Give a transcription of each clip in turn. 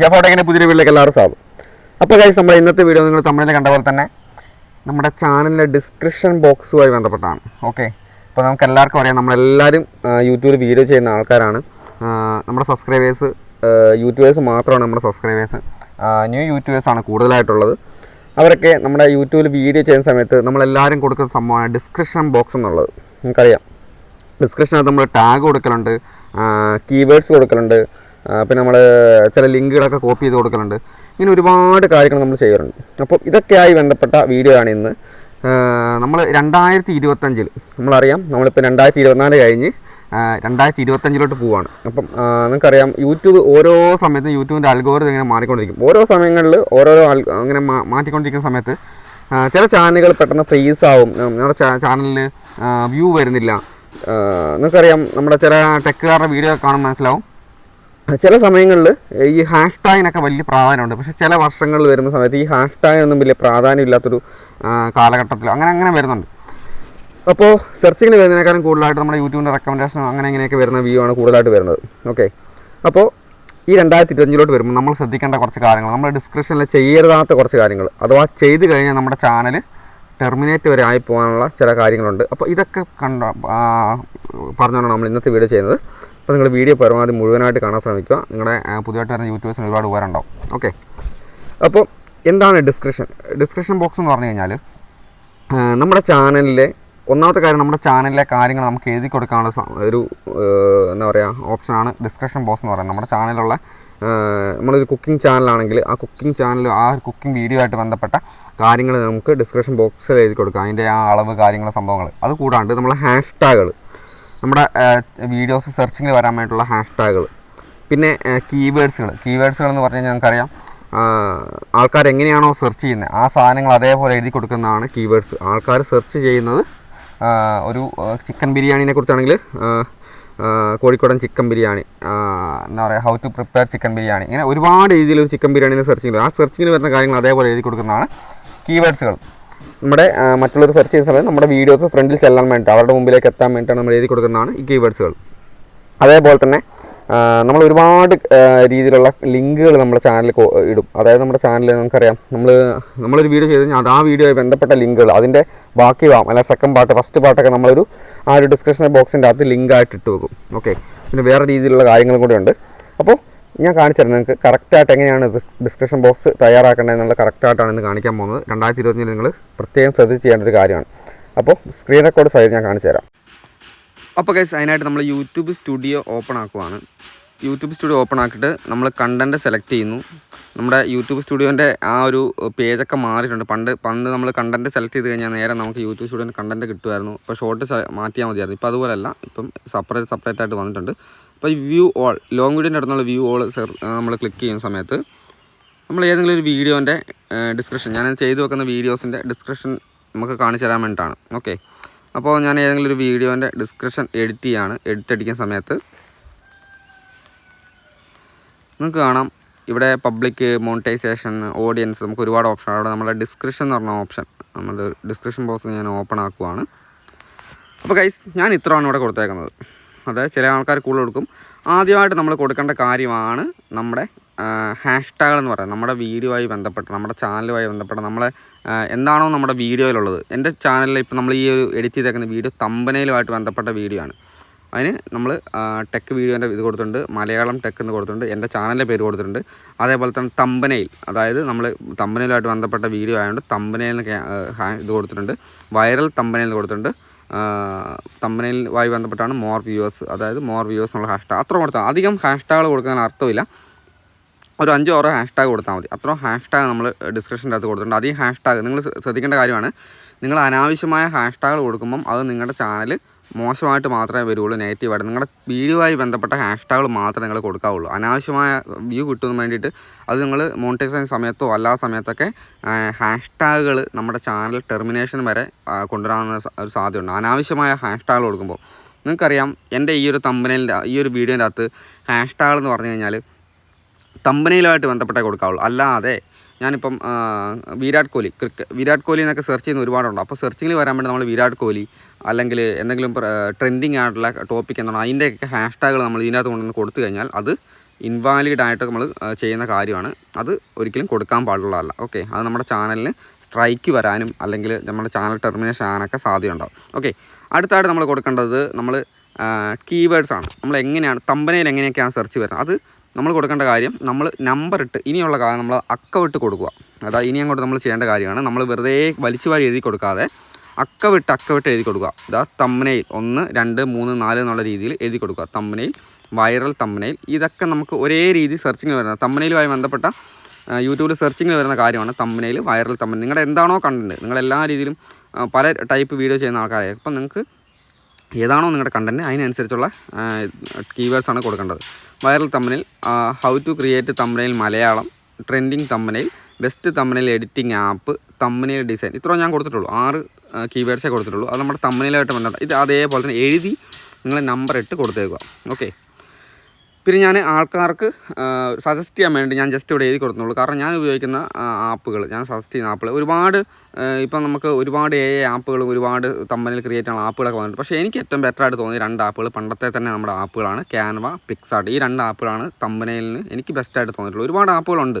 ജഫോട്ടെക്കിന്റെ പുതിയ വീട്ടിലേക്ക് എല്ലാവരും സാധു അപ്പോൾ കഴിച്ച് നമ്മുടെ ഇന്നത്തെ വീഡിയോ നിങ്ങൾ തമിഴിൽ കണ്ട പോലെ തന്നെ നമ്മുടെ ചാനലിന്റെ ഡിസ്ക്രിപ്ഷൻ ബോക്സുമായി ബന്ധപ്പെട്ടാണ്. ഓക്കെ അപ്പോൾ നമുക്ക് എല്ലാവർക്കും അറിയാം നമ്മളെല്ലാവരും യൂട്യൂബിൽ വീഡിയോ ചെയ്യുന്ന ആൾക്കാരാണ്. നമ്മുടെ സബ്സ്ക്രൈബേഴ്സ് യൂട്യൂബേഴ്സ് മാത്രമാണ് നമ്മുടെ സബ്സ്ക്രൈബേഴ്സ് ന്യൂ യൂട്യൂബേഴ്സാണ് കൂടുതലായിട്ടുള്ളത്. അവരൊക്കെ നമ്മുടെ യൂട്യൂബിൽ വീഡിയോ ചെയ്യുന്ന സമയത്ത് നമ്മളെല്ലാവരും കൊടുക്കുന്ന സംഭവമാണ് ഡിസ്ക്രിപ്ഷൻ ബോക്സ് എന്നുള്ളത്. നമുക്കറിയാം ഡിസ്ക്രിപ്ഷനകത്ത് നമ്മൾ ടാഗ് കൊടുക്കലുണ്ട് കീവേഡ്സ് കൊടുക്കലുണ്ട് പിന്നെ നമ്മൾ ചില ലിങ്കുകളൊക്കെ കോപ്പി ചെയ്ത് കൊടുക്കലുണ്ട്. ഇങ്ങനെ ഒരുപാട് കാര്യങ്ങൾ നമ്മൾ ചെയ്യാറുണ്ട്. അപ്പോൾ ഇതൊക്കെയായി ബന്ധപ്പെട്ട വീഡിയോ ആണ് ഇന്ന്. നമ്മൾ രണ്ടായിരത്തി ഇരുപത്തഞ്ചിൽ നമ്മളറിയാം നമ്മളിപ്പോൾ രണ്ടായിരത്തി ഇരുപത്തിനാല് കഴിഞ്ഞ് രണ്ടായിരത്തി ഇരുപത്തഞ്ചിലോട്ട് പോവാണ്. അപ്പം നിങ്ങൾക്കറിയാം യൂട്യൂബ് ഓരോ സമയത്തും യൂട്യൂബിന്റെ അൽഗോരിതം ഇങ്ങനെ മാറിക്കൊണ്ടിരിക്കും. ഓരോ സമയങ്ങളിൽ ഓരോരോ അങ്ങനെ മാറ്റിക്കൊണ്ടിരിക്കുന്ന സമയത്ത് ചില ചാനലുകൾ പെട്ടെന്ന് ഫ്രീസ് ആവും. നമ്മുടെ ചാനലിൽ വ്യൂ വരുന്നില്ല. നിങ്ങൾക്കറിയാം നമ്മുടെ ചില ടെക്കുകാരുടെ വീഡിയോ കാണാൻ മനസ്സിലാവും. ചില സമയങ്ങളിൽ ഈ ഹാഷ് ടാഗിനൊക്കെ വലിയ പ്രാധാന്യമുണ്ട്. പക്ഷേ ചില വർഷങ്ങളിൽ വരുന്ന സമയത്ത് ഈ ഹാഷ് ടാഗിനൊന്നും വലിയ പ്രാധാന്യം ഇല്ലാത്തൊരു ആ, കാലഘട്ടത്തിൽ അങ്ങനെ അങ്ങനെ വരുന്നുണ്ട്. അപ്പോൾ സെർച്ചിങ്ങിന് വരുന്നതിനേക്കാളും കൂടുതലായിട്ട് നമ്മുടെ യൂട്യൂബിന്റെ റെക്കമെൻഡേഷൻ അങ്ങനെ ഇങ്ങനെയൊക്കെ വരുന്ന വ്യൂ ആണ് കൂടുതലായിട്ട് വരുന്നത്. ഓക്കെ അപ്പോൾ ഈ രണ്ടായിരത്തി ഇരുപത്തഞ്ചിലോട്ട് വരുമ്പോൾ നമ്മൾ ശ്രദ്ധിക്കേണ്ട കുറച്ച് കാര്യങ്ങൾ നമ്മുടെ ഡിസ്ക്രിപ്ഷനിൽ ചെയ്യരുതാത്ത കുറച്ച് കാര്യങ്ങൾ അഥവാ ചെയ്ത് കഴിഞ്ഞാൽ നമ്മുടെ ചാനൽ ടെർമിനേറ്റ് വരെ ആയി പോകാനുള്ള ചില കാര്യങ്ങളുണ്ട്. അപ്പോൾ ഇതൊക്കെ കണ്ട പറഞ്ഞാണ് നമ്മൾ ഇന്നത്തെ വീഡിയോ ചെയ്യുന്നത്. അപ്പോൾ നിങ്ങൾ വീഡിയോ പരമാവധി മുഴുവനായിട്ട് കാണാൻ ശ്രമിക്കുക. നിങ്ങളുടെ പുതിയതായിട്ട് വരുന്ന യൂട്യൂബേഴ്സിന് ഒരുപാട് ഉപകാരമുണ്ടാവും. ഓക്കെ. അപ്പോൾ എന്താണ് ഡിസ്ക്രിപ്ഷൻ? ഡിസ്ക്രിപ്ഷൻ ബോക്സ് എന്ന് പറഞ്ഞു കഴിഞ്ഞാൽ നമ്മുടെ ചാനലിലെ ഒന്നാമത്തെ കാര്യം നമ്മുടെ ചാനലിലെ കാര്യങ്ങൾ നമുക്ക് എഴുതി കൊടുക്കാനുള്ള ഒരു എന്താ പറയുക ഓപ്ഷനാണ് ഡിസ്ക്രിപ്ഷൻ ബോക്സ് എന്ന് പറയുന്നത്. നമ്മുടെ ചാനലിലുള്ള നമ്മളൊരു കുക്കിംഗ് ചാനലാണെങ്കിൽ ആ കുക്കിംഗ് ചാനൽ ആ കുക്കിംഗ് വീഡിയോ ആയിട്ട് ബന്ധപ്പെട്ട കാര്യങ്ങൾ നമുക്ക് ഡിസ്ക്രിപ്ഷൻ ബോക്സിൽ എഴുതി കൊടുക്കാം. അതിന്റെ ആ അളവ് കാര്യങ്ങൾ സംഭവങ്ങൾ. അത് കൂടാണ്ട് നമ്മളെ ഹാഷ് ടാഗുകൾ നമ്മുടെ വീഡിയോസ് സെർച്ചിങ്ങിൽ വരാൻ വേണ്ടിയിട്ടുള്ള ഹാഷ് ടാഗുകൾ പിന്നെ കീവേഡ്സുകൾ കീവേഡ്സുകൾ എന്ന് പറഞ്ഞു കഴിഞ്ഞാൽ നമുക്കറിയാം ആൾക്കാർ എങ്ങനെയാണോ സെർച്ച് ചെയ്യുന്നത് ആ സാധനങ്ങൾ അതേപോലെ എഴുതി കൊടുക്കുന്നതാണ് കീവേഡ്സ് ആൾക്കാർ സെർച്ച് ചെയ്യുന്നത് ഒരു ചിക്കൻ ബിരിയാണിനെ കുറിച്ചാണെങ്കിൽ കോഴിക്കോടൻ ചിക്കൻ ബിരിയാണി എന്താ പറയുക how to prepare chicken biryani. ഇങ്ങനെ ഒരുപാട് രീതിയിൽ ഒരു ചിക്കൻ ബിരിയാണിനെ സെർച്ച് ചെയ്യുന്നത് ആ സെർച്ചിങ്ങിന് വരുന്ന കാര്യങ്ങൾ അതേപോലെ എഴുതി കൊടുക്കുന്നതാണ് കീവേഡ്സുകൾ നമ്മുടെ മറ്റുള്ളവർ സെർച്ച് ചെയ്യുന്ന സമയത്ത് നമ്മുടെ വീഡിയോസ് ഫ്രണ്ടിൽ ചെല്ലാൻ വേണ്ടിയിട്ട് അവരുടെ മുമ്പിലേക്ക് എത്താൻ വേണ്ടിയിട്ടാണ് നമ്മൾ എഴുതി കൊടുക്കുന്നതാണ് ഈ കീവേഡ്സുകൾ അതേപോലെ തന്നെ നമ്മൾ ഒരുപാട് രീതിയിലുള്ള ലിങ്കുകൾ നമ്മുടെ ചാനലിൽ ഇടും. അതായത് നമ്മുടെ ചാനലിൽ നമുക്കറിയാം നമ്മൾ നമ്മളൊരു വീഡിയോ ചെയ്ത് കഴിഞ്ഞാൽ ആ വീഡിയോയിൽ ബന്ധപ്പെട്ട ലിങ്കുകൾ അതിന്റെ ബാക്കി ഭാഗം അല്ലെങ്കിൽ സെക്കൻഡ് പാർട്ട് ഫസ്റ്റ് പാർട്ടൊക്കെ നമ്മളൊരു ആ ഒരു ഡിസ്ക്രിപ്ഷൻ ബോക്സിന്റെ അകത്ത് ലിങ്കായിട്ട് ഇട്ട് വെക്കും. ഓക്കെ പിന്നെ വേറെ രീതിയിലുള്ള കാര്യങ്ങളും കൂടെ ഉണ്ട്. അപ്പോൾ ഞാൻ കാണിച്ചു നിങ്ങൾക്ക് കറക്റ്റായിട്ട് എങ്ങനെയാണ് ഡിസ്ക്രിപ്ഷൻ ബോക്സ് തയ്യാറാക്കേണ്ടത് എന്നുള്ള കറക്റ്റായിട്ടാണ് ഇന്ന് കാണിക്കാൻ പോകുന്നത്. രണ്ടായിരത്തി ഇരുപത്തഞ്ചിൽ നിങ്ങൾ പ്രത്യേകം ശ്രദ്ധിച്ച് ചെയ്യേണ്ട ഒരു കാര്യമാണ്. അപ്പോൾ സ്ക്രീൻ റെക്കോർഡ് സൈഡ് ഞാൻ കാണിച്ചു തരാം അപ്പോൾ കേസ് അതിനായിട്ട് നമ്മൾ യൂട്യൂബ് സ്റ്റുഡിയോ ഓപ്പൺ ആക്കുവാണ്. യൂട്യൂബ് സ്റ്റുഡിയോ ഓപ്പൺ ആക്കിയിട്ട് നമ്മൾ കണ്ടന്റ് സെലക്ട് ചെയ്യുന്നു. നമ്മുടെ യൂട്യൂബ് സ്റ്റുഡിയോന്റെ ആ ഒരു പേജൊക്കെ മാറിയിട്ടുണ്ട്. പണ്ട് പണ്ട് നമ്മൾ കണ്ടന്റ് സെലക്ട് ചെയ്ത് കഴിഞ്ഞാൽ നേരെ നമുക്ക് യൂട്യൂബ് സ്റ്റുഡിയോന്റെ കണ്ടന്റ് കിട്ടുമായിരുന്നു. ഇപ്പോൾ ഷോർട്ട് മാറ്റിയാൽ മതിയായിരുന്നു. ഇപ്പോൾ അതുപോലെയല്ല ഇപ്പം സെപ്പറേറ്റ് സെപ്പറേറ്റ് ആയിട്ട് വന്നിട്ടുണ്ട്. അപ്പോൾ വ്യൂ ഓൾ ലോങ് വീഡിയോന്റെ അടുത്തുള്ള വ്യൂ ഓൾ നമ്മൾ ക്ലിക്ക് ചെയ്യുന്ന സമയത്ത് നമ്മൾ ഏതെങ്കിലും ഒരു വീഡിയോന്റെ ഡിസ്ക്രിപ്ഷൻ ഞാൻ ചെയ്തു വെക്കുന്ന വീഡിയോസിന്റെ ഡിസ്ക്രിപ്ഷൻ നമുക്ക് കാണിച്ചു തരാൻ വേണ്ടിയിട്ടാണ്. ഓക്കെ അപ്പോൾ ഞാൻ ഏതെങ്കിലും ഒരു വീഡിയോന്റെ ഡിസ്ക്രിപ്ഷൻ എഡിറ്റ് ചെയ്യാണ്. എഡിറ്റ് അടിക്കുന്ന സമയത്ത് നിങ്ങൾക്ക് കാണാം. ഇവിടെ പബ്ലിക് മോണിറ്റൈസേഷൻ ഓഡിയൻസ് നമുക്ക് ഒരുപാട് ഓപ്ഷൻ അവിടെ നമ്മുടെ ഡിസ്ക്രിപ്ഷൻ എന്ന് പറഞ്ഞ ഓപ്ഷൻ നമ്മുടെ ഡിസ്ക്രിപ്ഷൻ ബോക്സ് ഞാൻ ഓപ്പൺ ആക്കുവാണ്. അപ്പോൾ ഗൈസ് ഞാൻ ഇത്രയാണ് ഇവിടെ കൊടുത്തേക്കുന്നത്. അതായത് ചില ആൾക്കാർ കൂടുതൽ കൊടുക്കും. ആദ്യമായിട്ട് നമ്മൾ കൊടുക്കേണ്ട കാര്യമാണ് നമ്മുടെ ഹാഷ് ടാഗ് എന്ന് പറയുന്നത്. നമ്മുടെ വീഡിയോ ആയി ബന്ധപ്പെട്ട് നമ്മുടെ ചാനലുമായി ബന്ധപ്പെട്ട് നമ്മളെ എന്താണോ നമ്മുടെ വീഡിയോയിലുള്ളത്. എന്റെ ചാനലിൽ ഇപ്പോൾ നമ്മൾ ഈ ഒരു എഡിറ്റ് ചെയ്തേക്കുന്ന വീഡിയോ തമ്പനയിലുമായിട്ട് ബന്ധപ്പെട്ട വീഡിയോ ആണ്. അതിന് നമ്മൾ ടെക് വീഡിയോന്റെ ഇത് കൊടുത്തിട്ടുണ്ട്. മലയാളം ടെക് എന്ന് കൊടുത്തിട്ടുണ്ട്. എന്റെ ചാനലിന്റെ പേര് കൊടുത്തിട്ടുണ്ട്. അതേപോലെ തന്നെ തമ്പനയിൽ അതായത് നമ്മൾ തമ്പനയിലുമായിട്ട് ബന്ധപ്പെട്ട വീഡിയോ ആയതുകൊണ്ട് തമ്പനയിൽ ഇത് കൊടുത്തിട്ടുണ്ട്. വൈറൽ തമ്പനയിൽ കൊടുത്തിട്ടുണ്ട്. തമ്പനയിലുമായി ബന്ധപ്പെട്ടാണ് മോർ വ്യൂവേഴ്സ് അതായത് മോർ വ്യൂവേഴ്സ് എന്നുള്ള ഹാഷ്ടാഗ് അത്ര കൊടുത്താൽ അധികം ഹാഷ്ടാഗ് കൊടുക്കാൻ അർത്ഥമില്ല. ഒരു അഞ്ചോ ആറോ ഹാഷ്ടാഗ് കൊടുത്താൽ മതി. അത്രയും ഹാഷ്ടാഗ് നമ്മൾ ഡിസ്ക്രിപ്ഷന്റെ അകത്ത് കൊടുത്തിട്ടുണ്ട്. അധികം ഹാഷ്ടാഗ് നിങ്ങൾ ശ്രദ്ധിക്കേണ്ട കാര്യമാണ്. നിങ്ങൾ അനാവശ്യമായ ഹാഷ്ടാഗ് കൊടുക്കുമ്പം അത് നിങ്ങളുടെ ചാനൽ മോശമായിട്ട് മാത്രമേ വരുള്ളൂ നെഗറ്റീവായിട്ട് നിങ്ങളുടെ വീഡിയോയുമായി ബന്ധപ്പെട്ട ഹാഷ്ടാഗുകൾ മാത്രമേ നിങ്ങൾ കൊടുക്കാവുള്ളൂ. അനാവശ്യമായ വ്യൂ കിട്ടുന്നതിന് വേണ്ടിയിട്ട് അത് നിങ്ങൾ മോണിറ്റൈസേഷൻ സമയത്തോ അല്ലാത്ത സമയത്തൊക്കെ ഹാഷ്ടാഗുകൾ നമ്മുടെ ചാനൽ ടെർമിനേഷൻ വരെ കൊണ്ടുവരാവുന്ന ഒരു സാധ്യതയുണ്ട്. അനാവശ്യമായ ഹാഷ്ടാഗുകൾ കൊടുക്കുമ്പോൾ നിങ്ങൾക്കറിയാം എന്റെ ഈ ഒരു തമ്പനയിന്റെ ഈ ഒരു വീഡിയോന്റെ അകത്ത് ഹാഷ്ടാഗ് എന്ന് പറഞ്ഞു കഴിഞ്ഞാൽ തമ്പനയിലുമായിട്ട് ബന്ധപ്പെട്ടേ കൊടുക്കാവുള്ളൂ. അല്ലാതെ ഞാനിപ്പം വിരാട് കോഹ്ലി ക്രിക്കറ്റ് വിരാട് കോഹ്ലി എന്നൊക്കെ സെർച്ച് ചെയ്യുന്ന ഒരുപാടുണ്ട്. അപ്പോൾ സെർച്ചിങ്ങിൽ വരാൻ വേണ്ടി നമ്മൾ വിരാട് കോഹ്ലി അല്ലെങ്കിൽ എന്തെങ്കിലും ട്രെൻഡിങ് ആയിട്ടുള്ള ടോപ്പിക് എന്താണ് അതിന്റെയൊക്കെ ഹാഷ്ടാഗുകൾ നമ്മൾ ഇതിനകത്ത് കൊണ്ടുവന്ന് കൊടുത്തു കഴിഞ്ഞാൽ അത് ഇൻവാലിഡ് ആയിട്ട് നമ്മൾ ചെയ്യുന്ന കാര്യമാണ്. അത് ഒരിക്കലും കൊടുക്കാൻ പാടുള്ളതല്ല. ഓക്കെ അത് നമ്മുടെ ചാനലിന് സ്ട്രൈക്ക് വരാനും അല്ലെങ്കിൽ നമ്മുടെ ചാനൽ ടെർമിനേഷൻ ആകാനൊക്കെ സാധ്യതയുണ്ടാവും. ഓക്കെ അടുത്തായിട്ട് നമ്മൾ കൊടുക്കേണ്ടത് നമ്മൾ കീവേഡ്സ് ആണ്. നമ്മൾ എങ്ങനെയാണ് തമ്പനയിൽ എങ്ങനെയൊക്കെയാണ് സെർച്ച് വരുന്നത്? അത് നമ്മൾ കൊടുക്കേണ്ട കാര്യം നമ്മൾ നമ്പർ ഇട്ട് ഇനിയുള്ള കാര്യം നമ്മൾ അക്ക വിട്ട് കൊടുക്കുക. അതായത് ഇനി അങ്ങോട്ട് നമ്മൾ ചെയ്യേണ്ട കാര്യമാണ്. നമ്മൾ വെറുതെ വലിച്ചു വാരി എഴുതി കൊടുക്കാതെ അക്ക വിട്ട് അക്ക വിട്ട് എഴുതി കൊടുക്കുക. ഇതാ തമ്മനയിൽ ഒന്ന് രണ്ട് മൂന്ന് നാല് എന്നുള്ള രീതിയിൽ എഴുതി കൊടുക്കുക. തമ്മനയിൽ വൈറൽ തമ്മനയിൽ ഇതൊക്കെ നമുക്ക് ഒരേ രീതി സെർച്ചിങ്ങിൽ വരുന്ന തമ്മനയിലുമായി ബന്ധപ്പെട്ട യൂട്യൂബിൽ സെർച്ചിങ്ങിൽ വരുന്ന കാര്യമാണ് തമ്മനയിൽ വൈറൽ തമ്മനയിൽ നിങ്ങളുടെ എന്താണോ കണ്ടന്റ് നിങ്ങൾ എല്ലാ രീതിയിലും പല ടൈപ്പ് വീഡിയോ ചെയ്യുന്ന ആൾക്കാരെ അപ്പം നിങ്ങൾക്ക് ഏതാണോ നിങ്ങളുടെ കണ്ടന്റ് അതിനനുസരിച്ചുള്ള കീവേഡ്സാണ് കൊടുക്കേണ്ടത്. വൈറൽ തമ്മനിൽ ഹൗ ടു ക്രിയേറ്റ് തമ്മനയിൽ മലയാളം ട്രെൻഡിങ് തമ്മനയിൽ ബെസ്റ്റ് തമ്മനയിൽ എഡിറ്റിംഗ് ആപ്പ് തമ്മനയിൽ ഡിസൈൻ ഇത്രയും ഞാൻ കൊടുത്തിട്ടുള്ളൂ. ആറ് കീവേഡ്സേ കൊടുത്തിട്ടുള്ളൂ. അത് നമ്മുടെ തമ്മനയിലായിട്ട് ബന്ധപ്പെട്ട ഇത് അതേപോലെ തന്നെ എഴുതി നിങ്ങൾ നമ്പർ ഇട്ട് കൊടുത്തേക്കുക. ഓക്കെ പിന്നെ ഞാൻ ആൾക്കാർക്ക് സജസ്റ്റ് ചെയ്യാൻ വേണ്ടി ഞാൻ ജസ്റ്റ് ഇവിടെ എഴുതി കൊടുത്തുള്ളൂ കാരണം ഞാൻ ഉപയോഗിക്കുന്ന ആപ്പുകൾ ഞാൻ സജസ്റ്റ് ചെയ്യുന്ന ആപ്പുകൾ. ഒരുപാട് ഇപ്പം നമുക്ക് ഒരുപാട് എ ആപ്പുകളും ഒരുപാട് തമ്പനിൽ ക്രിയേറ്റ് ചെയ്യുന്ന ആപ്പുകളൊക്കെ വന്നിട്ടുണ്ട്. പക്ഷേ എനിക്ക് ഏറ്റവും ബെറ്റർ ആയിട്ട് തോന്നിയ രണ്ട് ആപ്പുകൾ പണ്ടത്തെ തന്നെ നമ്മുടെ ആപ്പുകളാണ്. ക്യാൻവ പിക്സാർട്ട് ഈ രണ്ട് ആപ്പുകളാണ് തമ്പനയിലിന് എനിക്ക് ബെസ്റ്റ് ബെസ്റ്റായിട്ട് തോന്നിയിട്ടുള്ളത്. ഒരുപാട് ആപ്പുകളുണ്ട്.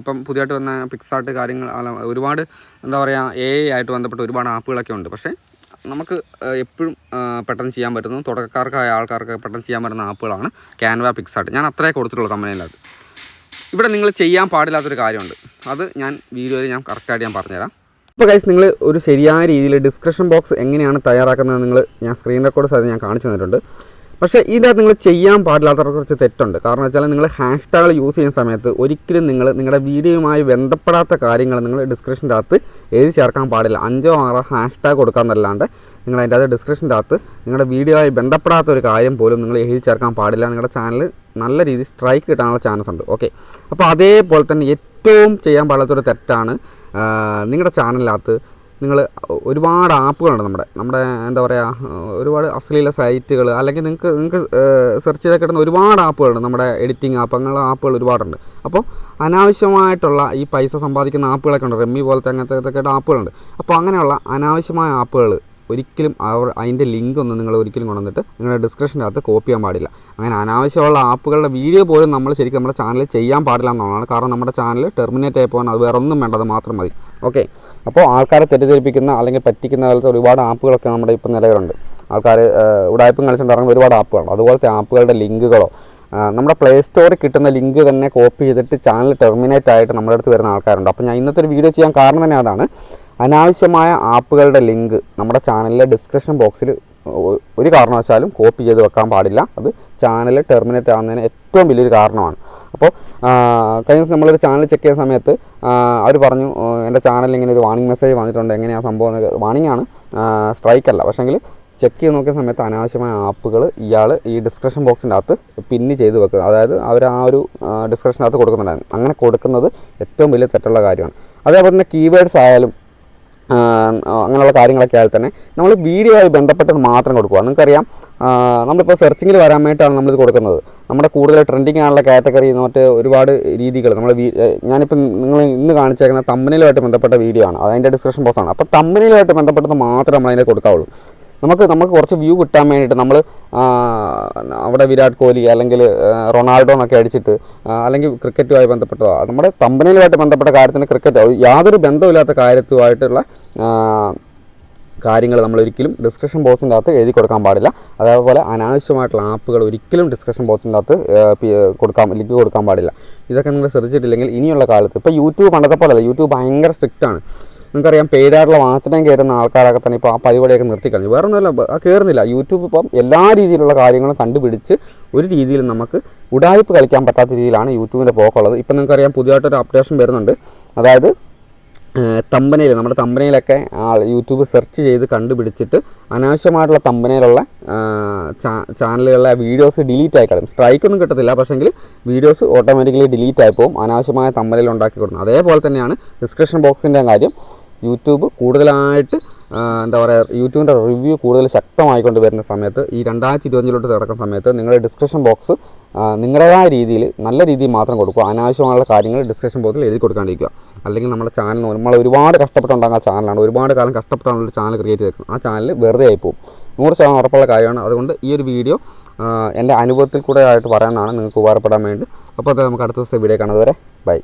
ഇപ്പം പുതിയതായിട്ട് വന്ന പിക്സാർട്ട് കാര്യങ്ങൾ ഒരുപാട് എന്താ പറയുക എ ആയിട്ട് ബന്ധപ്പെട്ട് ഒരുപാട് ആപ്പുകളൊക്കെ ഉണ്ട്. പക്ഷേ നമുക്ക് എപ്പോഴും പെട്ടെന്ന് ചെയ്യാൻ പറ്റുന്നു തുടക്കക്കാർക്കായ ആൾക്കാർക്ക് പെട്ടെന്ന് ചെയ്യാൻ പറ്റുന്ന ആപ്പുകളാണ് ക്യാൻവ പിക്സാർട്ട് ഞാൻ അത്രേ കൊടുത്തിട്ടുള്ളൂ കമ്പനിയിലത് ഇവിടെ നിങ്ങൾ ചെയ്യാൻ പാടില്ലാത്തൊരു കാര്യമുണ്ട്. അത് ഞാൻ വീഡിയോയിൽ ഞാൻ കറക്റ്റായിട്ട് ഞാൻ പറഞ്ഞുതരാം. ഇപ്പോൾ കൈസ് നിങ്ങൾ ഒരു ശരിയായ രീതിയിൽ ഡിസ്ക്രിപ്ഷൻ ബോക്സ് എങ്ങനെയാണ് തയ്യാറാക്കുന്നത് നിങ്ങൾ ഞാൻ സ്ക്രീൻ റെക്കോർഡ് സാധ്യത ഞാൻ കാണിച്ചു തന്നിട്ടുണ്ട്. പക്ഷേ ഇതിനകത്ത് നിങ്ങൾ ചെയ്യാൻ പാടില്ലാത്ത കുറച്ച് തെറ്റുണ്ട്. കാരണം വെച്ചാൽ നിങ്ങൾ ഹാഷ് ടാഗ് യൂസ് ചെയ്യുന്ന സമയത്ത് ഒരിക്കലും നിങ്ങൾ നിങ്ങളുടെ വീഡിയോയുമായി ബന്ധപ്പെടാത്ത കാര്യങ്ങൾ നിങ്ങൾ ഡിസ്ക്രിപ്ഷന്റെ അകത്ത് എഴുതി ചേർക്കാൻ പാടില്ല. അഞ്ചോ ആറോ ഹാഷ് ടാഗ് കൊടുക്കാമെന്നല്ലാണ്ട് നിങ്ങൾ അതിന്റെ അകത്ത് ഡിസ്ക്രിപ്ഷന്റെ അകത്ത് നിങ്ങളുടെ വീഡിയോയുമായി ബന്ധപ്പെടാത്ത ഒരു കാര്യം പോലും നിങ്ങൾ എഴുതി ചേർക്കാൻ പാടില്ല. നിങ്ങളുടെ ചാനൽ നല്ല രീതിയിൽ സ്ട്രൈക്ക് കിട്ടാനുള്ള ചാൻസ് ഉണ്ട്. ഓക്കെ അപ്പോൾ അതേപോലെ തന്നെ ഏറ്റവും ചെയ്യാൻ പാടില്ലാത്തൊരു തെറ്റാണ് നിങ്ങളുടെ ചാനലിനകത്ത് നിങ്ങൾ ഒരുപാട് ആപ്പുകളുണ്ട് നമ്മുടെ നമ്മുടെ എന്താ പറയുക ഒരുപാട് അശ്ലീല സൈറ്റുകൾ അല്ലെങ്കിൽ നിങ്ങൾക്ക് നിങ്ങൾക്ക് സെർച്ച് ചെയ്താൽ കിട്ടുന്ന ഒരുപാട് ആപ്പുകളുണ്ട്. നമ്മുടെ എഡിറ്റിംഗ് ആപ്പ് അങ്ങനെയുള്ള ആപ്പുകൾ ഒരുപാടുണ്ട്. അപ്പോൾ അനാവശ്യമായിട്ടുള്ള ഈ പൈസ സമ്പാദിക്കുന്ന ആപ്പുകളൊക്കെ ഉണ്ട്. റെമ്മി പോലത്തെ അങ്ങനത്തെ ആപ്പുകളുണ്ട്. അപ്പോൾ അങ്ങനെയുള്ള അനാവശ്യമായ ആപ്പുകൾ ഒരിക്കലും അവർ അതിന്റെ ലിങ്ക് ഒന്നും നിങ്ങൾ ഒരിക്കലും കൊണ്ടുവന്നിട്ട് നിങ്ങളുടെ ഡിസ്ക്രിപ്ഷന്റെ അകത്ത് കോപ്പി ചെയ്യാൻ പാടില്ല. അങ്ങനെ അനാവശ്യമുള്ള ആപ്പുകളുടെ വീഡിയോ പോലും നമ്മൾ ശരിക്കും നമ്മുടെ ചാനലിൽ ചെയ്യാൻ പാടില്ല എന്നുള്ളതാണ്. കാരണം നമ്മുടെ ചാനൽ ടെർമിനേറ്റ് ആയി പോകാൻ അത് വേറെ ഒന്നും വേണ്ടത് മാത്രം മതി. ഓക്കെ അപ്പോൾ ആൾക്കാരെ തെറ്റിദ്ധരിപ്പിക്കുന്ന അല്ലെങ്കിൽ പറ്റിക്കുന്ന പോലത്തെ ഒരുപാട് ആപ്പുകളൊക്കെ നമ്മുടെ ഇപ്പം നിലവിലുണ്ട്. ആൾക്കാർ ഉടായ്പം കളിച്ചുകൊണ്ട് ഇറങ്ങുന്ന ഒരുപാട് ആപ്പുകളുണ്ട് അതുപോലത്തെ ആപ്പുകളുടെ ലിങ്കുകളോ നമ്മുടെ പ്ലേ സ്റ്റോറിൽ കിട്ടുന്ന ലിങ്ക് തന്നെ കോപ്പി ചെയ്തിട്ട് ചാനൽ ടെർമിനേറ്റ് ആയിട്ട് നമ്മുടെ അടുത്ത് വരുന്ന ആൾക്കാരുണ്ട്. അപ്പോൾ ഞാൻ ഇന്നത്തെ ഒരു വീഡിയോ ചെയ്യാൻ കാരണം തന്നെ അതാണ്. അനാവശ്യമായ ആപ്പുകളുടെ ലിങ്ക് നമ്മുടെ ചാനലിലെ ഡിസ്ക്രിപ്ഷൻ ബോക്സിൽ ഒരു കാരണവശാലും കോപ്പി ചെയ്ത് വെക്കാൻ പാടില്ല. അത് ചാനൽ ടെർമിനേറ്റ് ആവുന്നതിന് ഏറ്റവും വലിയൊരു കാരണമാണ്. അപ്പോൾ കഴിഞ്ഞ ദിവസം നമ്മളൊരു ചാനൽ ചെക്ക് ചെയ്യുന്ന സമയത്ത് അവർ പറഞ്ഞു എന്റെ ചാനലിൽ ഇങ്ങനെ ഒരു വാണിംഗ് മെസ്സേജ് വന്നിട്ടുണ്ട്. എങ്ങനെയാണ് സംഭവം? വാണിംഗ് ആണ്. സ്ട്രൈക്ക് അല്ല. പക്ഷേങ്കിൽ ചെക്ക് ചെയ്ത് നോക്കിയ സമയത്ത് അനാവശ്യമായ ആപ്പുകൾ ഇയാൾ ഈ ഡിസ്ക്രിപ്ഷൻ ബോക്സിന്റെ അകത്ത് പിന്ന് ചെയ്ത് വെക്കുക. അതായത് അവർ ആ ഒരു ഡിസ്ക്രിപ്ഷനകത്ത് കൊടുക്കുന്നുണ്ടായിരുന്നു. അങ്ങനെ കൊടുക്കുന്നത് ഏറ്റവും വലിയ തെറ്റുള്ള കാര്യമാണ്. അതേപോലെ തന്നെ കീവേഡ്സ് ആയാലും അങ്ങനെയുള്ള കാര്യങ്ങളൊക്കെ ആയാൽ തന്നെ നമ്മൾ ആയി ബന്ധപ്പെട്ടത് മാത്രം കൊടുക്കുക. നിങ്ങൾക്കറിയാം നമ്മളിപ്പോൾ സെർച്ചിങ്ങിൽ വരാൻ വേണ്ടിയിട്ടാണ് നമ്മളിത് കൊടുക്കുന്നത്. നമ്മുടെ കൂടുതൽ ട്രെൻഡിങ് ആണുള്ള കാറ്റഗറി മറ്റ് ഒരുപാട് രീതികൾ നമ്മൾ ഞാനിപ്പം നിങ്ങൾ ഇന്ന് കാണിച്ചേക്കുന്ന തമ്പനിലുമായിട്ട് ബന്ധപ്പെട്ട വീഡിയോ ആണ്. അതിന്റെ ഡിസ്ക്രിപ്ഷൻ ബോക്സ് ആണ്. അപ്പോൾ തമ്പനിലുമായിട്ട് ബന്ധപ്പെട്ടത് മാത്രമേ നമ്മൾ അതിനെ കൊടുക്കാവുള്ളൂ. നമുക്ക് നമുക്ക് കുറച്ച് വ്യൂ കിട്ടാൻ വേണ്ടിയിട്ട് നമ്മൾ അവിടെ വിരാട് കോഹ്ലി അല്ലെങ്കിൽ റൊണാൾഡോ എന്നൊക്കെ അടിച്ചിട്ട് അല്ലെങ്കിൽ ക്രിക്കറ്റുമായി ബന്ധപ്പെട്ടതോ നമ്മുടെ കമ്പനിയിലുമായിട്ട് ബന്ധപ്പെട്ട കാര്യത്തിന് ക്രിക്കറ്റ് യാതൊരു ബന്ധമില്ലാത്ത കാര്യത്തുമായിട്ടുള്ള കാര്യങ്ങൾ നമ്മൾ ഒരിക്കലും ഡിസ്ക്രിപ്ഷൻ ബോക്സിന്റെ അകത്ത് എഴുതി കൊടുക്കാൻ പാടില്ല. അതേപോലെ അനാവശ്യമായിട്ടുള്ള ആപ്പുകൾ ഒരിക്കലും ഡിസ്ക്രിപ്ഷൻ ബോക്സിന്റെ അകത്ത് കൊടുക്കാൻ ലിങ്ക് കൊടുക്കാൻ പാടില്ല. ഇതൊക്കെ നിങ്ങൾ ശ്രദ്ധിച്ചിട്ടില്ലെങ്കിൽ ഇനിയുള്ള കാലത്ത് ഇപ്പോൾ യൂട്യൂബ് പണ്ടത്തെ പോലെയല്ല യൂട്യൂബ് ഭയങ്കര സ്ട്രിക്റ്റ് ആണ്. നിങ്ങൾക്കറിയാം പേരാറുള്ള വാച്ചനം കയറുന്ന ആൾക്കാരൊക്കെ തന്നെ ഇപ്പോൾ ആ പരിപാടിയൊക്കെ നിർത്തിക്കളഞ്ഞു വേറെ ഒന്നുമല്ല കയറുന്നില്ല. യൂട്യൂബ് ഇപ്പം എല്ലാ രീതിയിലുള്ള കാര്യങ്ങളും കണ്ടുപിടിച്ച് ഒരു രീതിയിൽ നമുക്ക് ഉടായ്പ കളിക്കാൻ പറ്റാത്ത രീതിയിലാണ് യൂട്യൂബിന്റെ പോക്കുള്ളത്. ഇപ്പം നിങ്ങൾക്കറിയാം പുതിയതായിട്ടൊരു അപ്ഡേഷൻ വരുന്നുണ്ട്. അതായത് തമ്പനയിൽ നമ്മുടെ തമ്പനയിലൊക്കെ യൂട്യൂബ് സെർച്ച് ചെയ്ത് കണ്ടുപിടിച്ചിട്ട് അനാവശ്യമായിട്ടുള്ള തമ്പനയിലുള്ള ചാനലുകളിലെ വീഡിയോസ് ഡിലീറ്റ് ആയി സ്ട്രൈക്ക് ഒന്നും കിട്ടത്തില്ല പക്ഷേങ്കിൽ വീഡിയോസ് ഓട്ടോമാറ്റിക്കലി ഡിലീറ്റ് ആയി പോകും. അനാവശ്യമായ തമ്പനയിൽ ഉണ്ടാക്കി കൊടുക്കുന്നത് അതേപോലെ തന്നെയാണ് ഡിസ്ക്രിപ്ഷൻ ബോക്സിന്റെ കാര്യം. യൂട്യൂബ് കൂടുതലായിട്ട് എന്താ പറയുക യൂട്യൂബിന്റെ റിവ്യൂ കൂടുതൽ ശക്തമായിക്കൊണ്ട് വരുന്ന സമയത്ത് ഈ രണ്ടായിരത്തി ഇരുപത്തഞ്ചിലോട്ട് കിടക്കുന്ന സമയത്ത് നിങ്ങളുടെ ഡിസ്ക്രിപ്ഷൻ ബോക്സ് നിങ്ങളുടേതായ രീതിയിൽ നല്ല രീതിയിൽ മാത്രം കൊടുക്കുക. അനാവശ്യമായുള്ള കാര്യങ്ങൾ ഡിസ്ക്രിപ്ഷൻ ബോക്സിൽ എഴുതി കൊടുക്കാണ്ടിരിക്കുക. അല്ലെങ്കിൽ നമ്മുടെ ചാനൽ നമ്മൾ ഒരുപാട് കഷ്ടപ്പെട്ടുണ്ടാകുന്ന ചാനലാണ് ഒരുപാട് കാലം കഷ്ടപ്പെട്ടാണ് ചാനൽ ക്രിയേറ്റ് ചെയ്തേക്കുന്നത് ആ ചാനൽ വെറുതെ ആയിപ്പോവും നൂറ് ശതമാനം ഉറപ്പുള്ള കാര്യമാണ്. അതുകൊണ്ട് ഈ ഒരു വീഡിയോ എന്റെ അനുഭവത്തിൽ കൂടെ ആയിട്ട് പറയാനാണ് നിങ്ങൾക്ക് ഉപകാരപ്പെടാൻ വേണ്ടി. അപ്പോൾ അത് നമുക്ക് അടുത്ത ദിവസത്തെ വീഡിയോ കാണുന്നതുവരെ ബൈ